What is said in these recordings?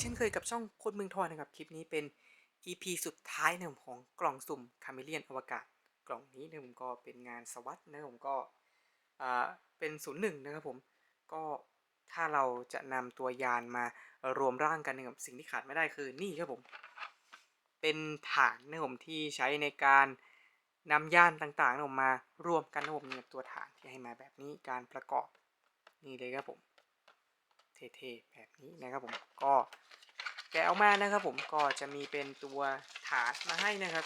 เช่นเคยกับช่องคนเมืองทอยนะครับ คลิปนี้เป็น EP สุดท้ายนะของกล่องสุ่มคาเมเลียนอวกาศ กล่องนี้นะผมก็เป็นงานสวัสดนะผมก็อ่าเป็นศูนย์หนึ่งนะครับผม ก็ถ้าเราจะนำตัวยานมารวมร่างกันนะครับสิ่งที่ขาดไม่ได้คือนี่ครับผม เป็นฐานนะผมที่ใช้ในการนำยานต่างๆนะผมมารวมกันนะผมเนี่ยตัวฐานที่ให้มาแบบนี้การประกอบนี่เลยครับผมเท่ๆแบบนี้นะครับผมก็ะออกมานะครับผมก็จะมีเป็นตัวฐานมาให้นะครับ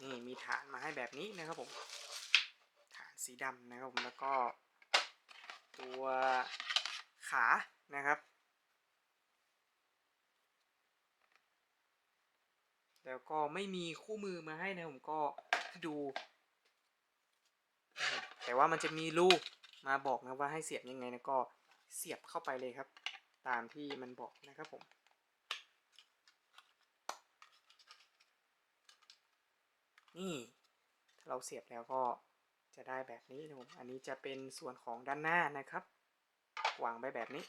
นี่มีฐานมาให้แบบนี้นะครับผมฐานสีดำนะครับผมแล้วก็ ตัวขานะครับ แล้วก็ไม่มีคู่มือมาให้นะผมก็ดู แต่ว่ามันจะมีรูมาบอกนะว่าให้เสียบยังไงนะก็เสียบเข้าไปเลยครับ ตามที่มันบอกนะครับผม นี่ถ้าเราเสียบแล้วก็จะได้แบบนี้นะผมอันนี้จะเป็นส่วนของด้านหน้านะครับวางไว้แบบนี้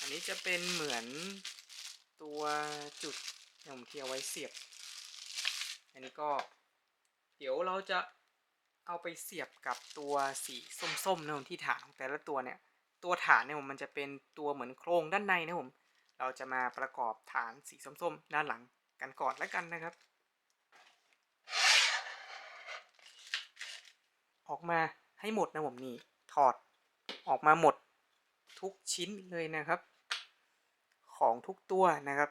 อันนี้จะเป็นเหมือนตัวจุดผมที่เอาไว้เสียบ อันนี้ก็เดี๋ยวเราจะเอาไปเสียบกับตัวสีส้มๆนะผมที่ฐานของแต่ละตัวเนี่ย ตัวฐานเนี่ยผมมันจะเป็นตัวเหมือนโครงด้านในนะผม เราจะมาประกอบฐานสีส้มๆ ด้านหลังกันก่อนแล้วกันนะครับ ออกมาให้หมดนะผมนี่ถอดออกมาหมดทุกชิ้นเลยนะครับ ของทุกตัวนะครับ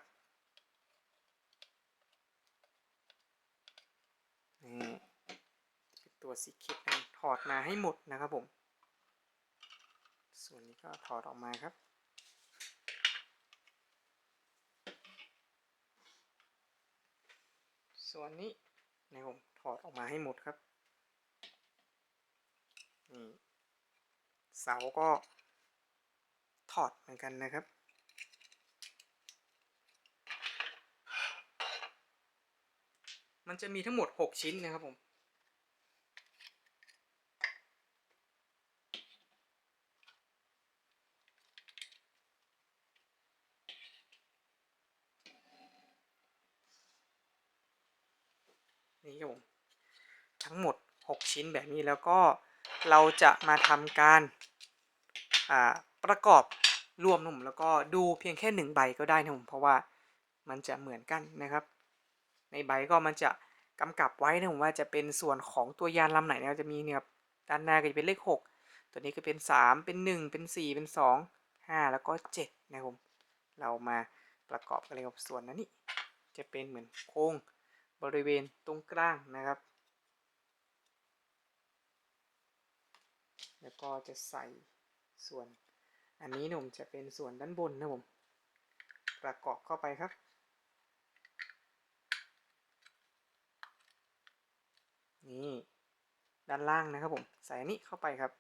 นี่ตัวสีเขียวถอดมาให้หมดนะครับผม ส่วนนี้ก็ถอดออกมาครับ ส่วนนี้นะผมถอดออกมาให้หมดครับ นี่เสาก็ถอดเหมือนกันนะครับมันจะมีทั้งหมด 6 ชิ้นนะครับผม นี่ครับผมทั้งหมด 6 ชิ้นแบบนี้แล้วก็เราจะมาทำการประกอบรวมนะผมแล้วก็ดูเพียงแค่หนึ่งใบก็ได้นะผมเพราะว่ามันจะเหมือนกันนะครับ ในใบก็มันจะกำกับไว้นะผมว่าจะเป็นส่วนของตัวยานลำไหนนะจะมีเนี่ยครับด้านหน้าก็จะเป็นเลข 6 ตัวนี้ก็เป็น 3 เป็น 1 เป็น 4 เป็น 2 5 แล้วก็7นะครับผมเรามาประกอบกันเลยครับส่วนนั้นนี่จะเป็นเหมือนโค้ง บริเวณตรงกลางนะครับ แล้วก็จะใส่ส่วน อันนี้หนะผมจะเป็นส่วนด้านบนนะผม ประกอบเข้าไปครับ นี่ ด้านล่างนะครับผม ใส่อันนี้เข้าไปครับ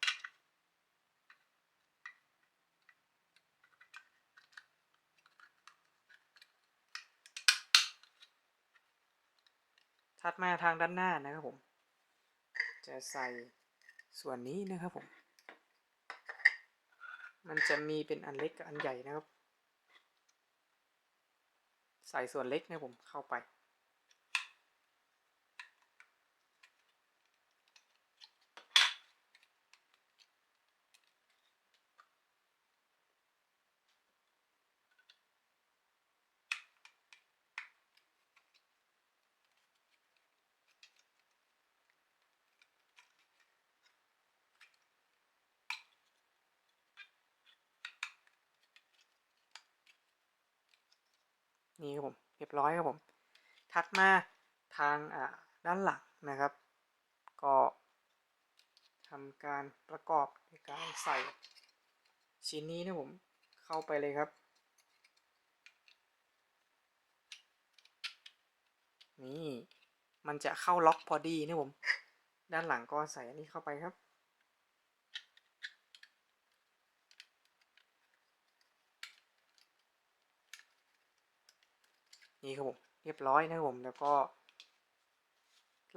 ถัดมาทางด้านหน้านะครับผม จะใส่ส่วนนี้นะครับผม มันจะมีเป็นอันเล็กกับอันใหญ่นะครับ ใส่ส่วนเล็กนะผมเข้าไป นี่ครับผมเรียบร้อยครับผมถัดมาทางอ่าด้านหลังนะครับ ก็ทำการประกอบในการใส่ชิ้นนี้นะผมเข้าไปเลยครับ นี่มันจะเข้าล็อกพอดีนะผม ด้านหลังก็ใส่อันนี้เข้าไปครับ นี่ครับผมเรียบร้อยนะครับผมแล้วก็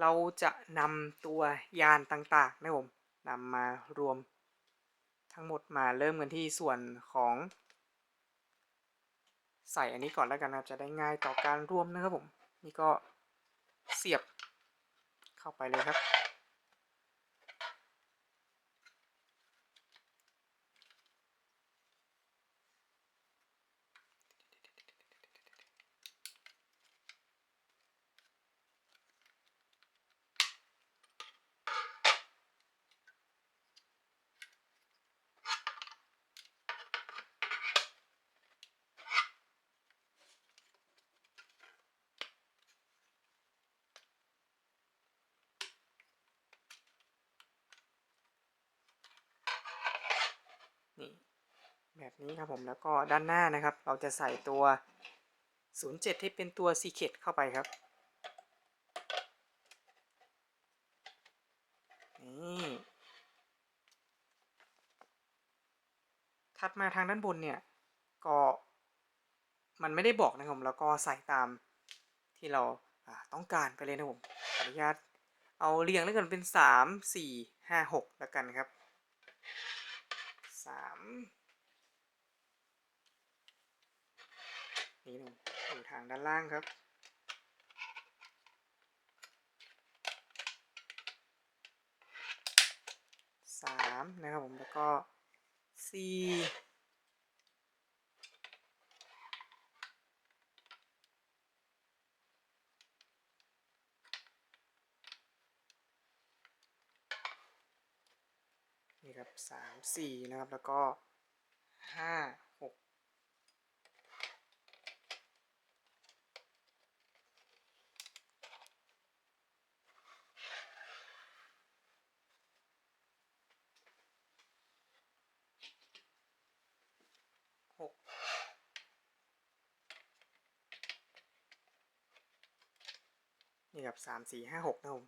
เราจะนำตัวยานต่างๆนะครับผมนำมารวมทั้งหมดมาเริ่มกันที่ส่วนของ ใส่อันนี้ก่อนแล้วกันนะครับจะได้ง่ายต่อการรวมนะครับผม นี่ก็เสียบเข้าไปเลยครับ แบบนี้ครับผมแล้วก็ด้านหน้านะครับ เราจะใส่ตัว 07 ที่เป็นตัวซีเคดเข้าไปครับนี่ถัดมาทางด้านบนเนี่ย ก็มันไม่ได้บอกนะครับผมแล้วก็ใส่ตามที่เราต้องการไปเลยนะผมขออนุญาตเอาเรียงแล้วกันเป็น 3 4 5 6 แล้วกันครับ 3 นี่หนึ่งอยู่ทางด้านล่างครับ สามนะครับผมแล้วก็สี่นี่ครับสามสี่นะครับ แล้วก็ห้า นี่ครับสามสี่ห้าหกนะครับผม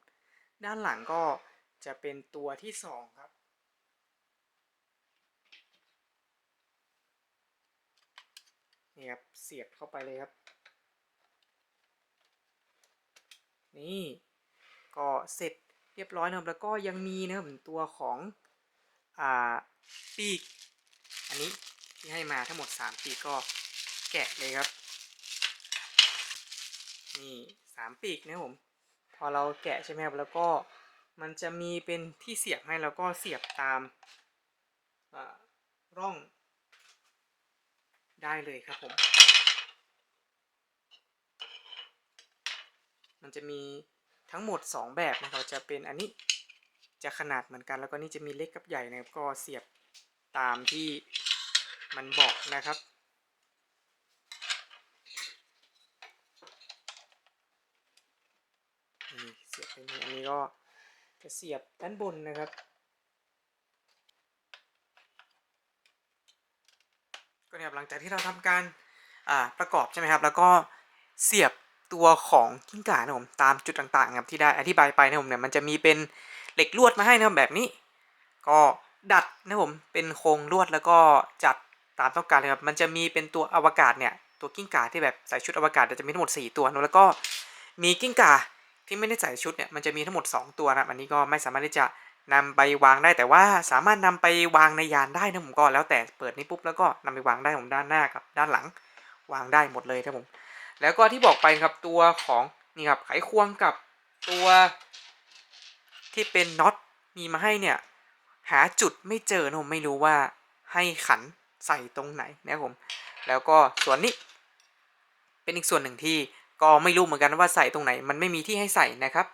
ด้านหลังก็จะเป็นตัวที่สองครับ นี่ครับ เสียบเข้าไปเลยครับ นี่ก็เสร็จเรียบร้อยนะครับแล้วก็ยังมีนะครับตัวของอ่าปีก อันนี้ที่ให้มาทั้งหมด 3 ปีกก็แกะเลยครับ นี่สามปีกนะผม พอเราแกะใช่ไหมครับแล้วก็มันจะมีเป็นที่เสียบให้แล้วก็เสียบตามร่อง ได้เลยครับผม มันจะมีทั้งหมด 2 แบบนะครับจะเป็นอันนี้จะขนาดเหมือนกัน แล้วก็นี่จะมีเล็กกับใหญ่นะครับก็เสียบตามที่มันบอกนะครับ นี่เสียบไปนี่อันนี้ก็จะเสียบด้านบนนะครับ ก็เนี่ยหลังจากที่เราทำการประกอบใช่ไหมครับ แล้วก็เสียบตัวของกิ้งก่านะผมตามจุดต่างๆครับที่ได้อธิบายไปนะผมเนี่ยมันจะมีเป็นเหล็กลวดมาให้นะครับแบบนี้ ก็ดัดนะผมเป็นโครงลวดแล้วก็จัดตามต้องการเลยครับมันจะมีเป็นตัวอวกาศเนี่ยตัวกิ้งก่าที่แบบใส่ชุดอวกาศจะมีทั้งหมด 4 ตัวนะแล้วก็มีกิ้งก่า ที่ไม่ได้ใส่ชุดเนี่ยมันจะมีทั้งหมด 2 ตัวนะอันนี้ก็ไม่สามารถที่จะนำไปวางได้แต่ว่าสามารถนำไปวางในยานได้นะผมก็แล้วแต่เปิดนี้ปุ๊บแล้วก็นำไปวางได้ผมด้านหน้ากับด้านหลังวางได้หมดเลยนะผมแล้วก็ที่บอกไปครับตัวของนี่ครับไขควงกับตัวที่เป็นน็อตมีมาให้เนี่ยหาจุดไม่เจอนะผมไม่รู้ว่าให้ขันใส่ตรงไหนนะครับผมแล้วก็ส่วนนี้ เป็นอีกส่วนหนึ่งที่ ก็ไม่รู้เหมือนกันว่าใส่ตรงไหน มันไม่มีที่ให้ใส่นะครับ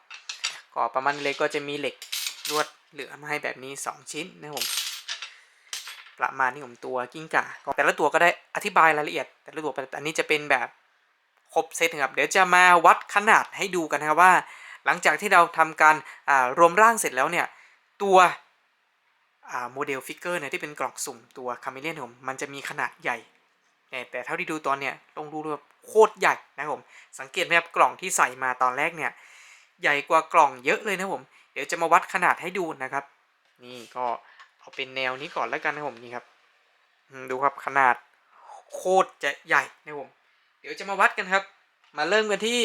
ก็ประมาณเลยก็จะมีเหล็กลวดเหลือมาให้แบบนี้ 2 ชิ้นนะผมประมาณนี้ผมตัวกิ้งก่าแต่ละตัวก็ได้อธิบายรายละเอียด แต่ละตัวอันนี้จะเป็นแบบครบเซตครับ เดี๋ยวจะมาวัดขนาดให้ดูกันนะครับว่า หลังจากที่เราทำการรวมร่างเสร็จแล้วเนี่ยตัวโมเดลฟิกเกอร์เนี่ยที่เป็นกล่องสุ่มตัวคาเมเลียนผมมันจะมีขนาดใหญ่ แต่เท่าที่ดูตอนเนี่ยลองดูแบบโคตรใหญ่นะครับผมสังเกตไหมครับกล่องที่ใส่มาตอนแรกเนี่ยใหญ่กว่ากล่องเยอะเลยนะผม เดี๋ยวจะมาวัดขนาดให้ดูนะครับ นี่ก็เอาเป็นแนวนี้ก่อนแล้วกันนะผมนี่ครับดูครับขนาดโคตรจะใหญ่นะผม เดี๋ยวจะมาวัดกันครับ มาเริ่มกันที่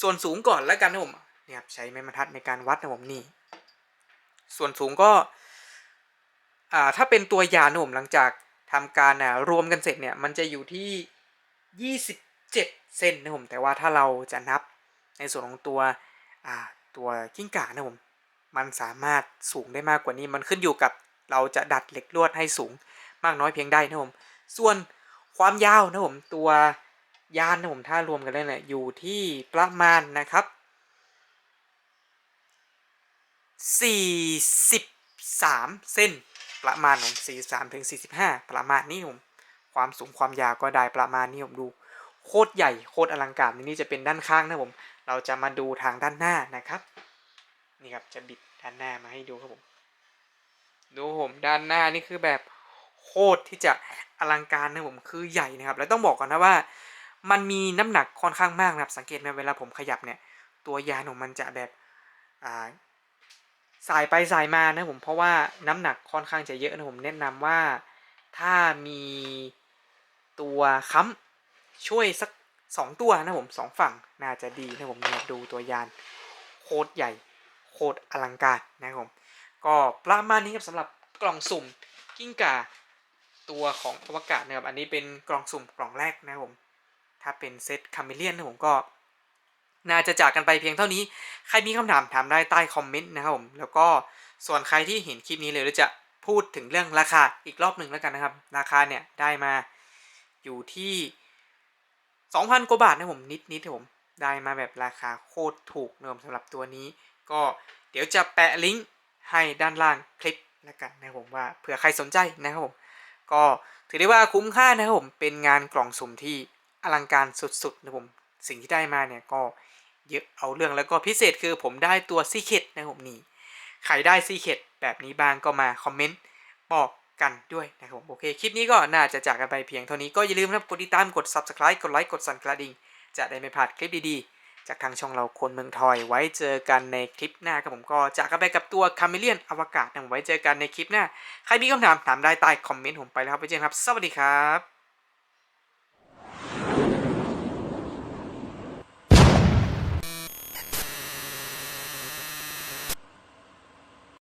ส่วนสูงก่อนแล้วกันนะผมเนี่ยครับใช้ไม้บรรทัดในการวัดนะผมนี่ ส่วนสูงก็ อ่าถ้าเป็นตัวยานนะผมหลังจาก ทำการอ่ารวมกันเสร็จเนี่ยมันจะอยู่ที่ 27 เซนนะครับผมแต่ว่าถ้าเราจะนับในส่วนของตัวอ่าตัวกิ้งก่านะผมมันสามารถสูงได้มากกว่านี้มันขึ้นอยู่กับเราจะดัดเหล็กลวดให้สูงมากน้อยเพียงใดนะครับผมส่วนความยาวนะครับผมตัวยานนะครับผมถ้ารวมกันแล้วเนี่ยอยู่ที่ประมาณนะครับ43 เส้น ประมาณของ43ถึง45ประมาณนี้ผมความสูงความยาวก็ได้ประมาณนี้ผมดูโคตรใหญ่โคตรอลังการนี่จะเป็นด้านข้างนะผมเราจะมาดูทางด้านหน้านะครับ นี่ครับจะบิดด้านหน้ามาให้ดูครับผมดูผมด้านหน้านี่คือแบบโคตรที่จะอลังการนะผมคือใหญ่นะครับ แล้วต้องบอกก่อนนะว่า มันมีน้ำหนักค่อนข้างมากนะครับสังเกตไหมเวลาผมขยับเนี่ย ตัวยานของมันจะแบบอ่า สายไปสายมานะผมเพราะว่าน้ำหนักค่อนข้างจะเยอะนะผมแนะนำว่าถ้ามีตัวค้ำช่วยสักสองตัวนะผมสองฝั่งน่าจะดีนะผมเนี่ยดูตัวยานโคตรใหญ่โคตรอลังการนะครับผมก็ประมาณนี้ครับสำหรับกล่องสุ่มกิ้งก่าตัวของอวกาศนะครับอันนี้เป็นกล่องสุ่มกล่องแรกนะครับผมถ้าเป็นเซตคาเมเลียนนะผมก็ น่าจะจากกันไปเพียงเท่านี้ ใครมีคำถามถามได้ใต้คอมเมนต์นะครับผม แล้วก็ส่วนใครที่เห็นคลิปนี้เลยจะพูดถึงเรื่องราคาอีกรอบหนึ่งแล้วกันนะครับ ราคาเนี่ยได้มาอยู่ที่ 2,000กว่าบาทนะผมนิดนิดๆนะผมได้มาแบบราคาโคตรถูกเนะผมสำหรับตัวนี้ ก็เดี๋ยวจะแปะลิงก์ให้ด้านล่างคลิปแล้วกันนะครับผมว่าเผื่อใครสนใจนะครับผมก็ถือได้ว่าคุ้มค่านะครับผมเป็นงานกล่องสุ่มที่อลังการสุดๆนะผมสิ่งที่ได้มาเนี่ยก็ เยอะเอาเรื่องแล้วก็พิเศษคือผมได้ตัวซีเคดนะครับผมนี่ใครได้ซีเคดแบบนี้บ้างก็มาคอมเมนต์บอกกันด้วยนะครับผมโอเคคลิปนี้ก็น่าจะจากกันไปเพียงเท่านี้ก็อย่าลืมนะครับกดติดตามกด subscribe กดไลค์กดสั่นกระดิ่ง จะได้ไม่พลาดคลิปดีๆ จากทางช่องเราคนเมืองทอยไว้เจอกันในคลิปหน้าครับผมก็จากกันไปกับตัวคาเมเลียนอวกาศนะผมไว้เจอกันในคลิปหน้า ใครมีคำถามถามได้ใต้คอมเมนต์ผมไปแล้วครับไปเจอกันครับ สวัสดีครับ